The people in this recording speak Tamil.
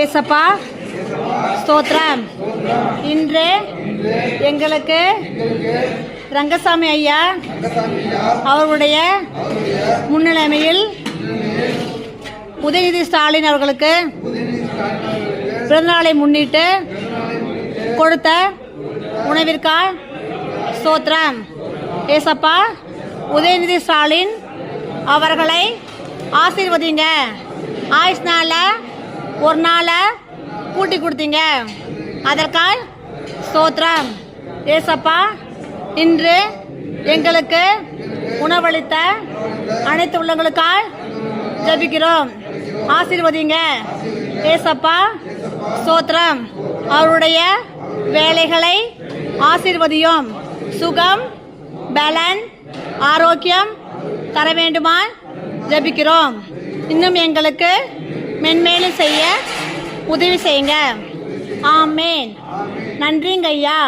ஏசப்பா ஸ்தோத்ரம் இன்று எங்களுக்கு ரங்கசாமி ஐயா அவர்களுடைய முன்னிலைமையில் உதயநிதி ஸ்டாலின் அவர்களுக்கு பிறந்தநாளை முன்னிட்டு கொடுத்த உணவிற்கா ஸ்தோத்ரம் ஏசப்பா உதயநிதி ஸ்டாலின் அவர்களை ஆசீர்வதிங்க. ஆயுஷ்னால ஒரு நாளை கூட்டி கொடுத்தீங்க. அதற்காய் சோத்ரம் ஏசப்பா இன்று எங்களுக்கு உணவளித்த அனைத்து உள்ளங்களுக்காய் ஜெபிக்கிறோம். ஆசீர்வதிங்க. ஏசப்பா சோத்ரம் அவருடைய வேலைகளை ஆசீர்வதியும். சுகம் பலன் ஆரோக்கியம் தர வேண்டுமா ஜெபிக்கிறோம். இன்னும் எங்களுக்கு மென்மேலும் செய்ய உதவி செய்யுங்க. ஆமேன். நன்றிங்க ஐயா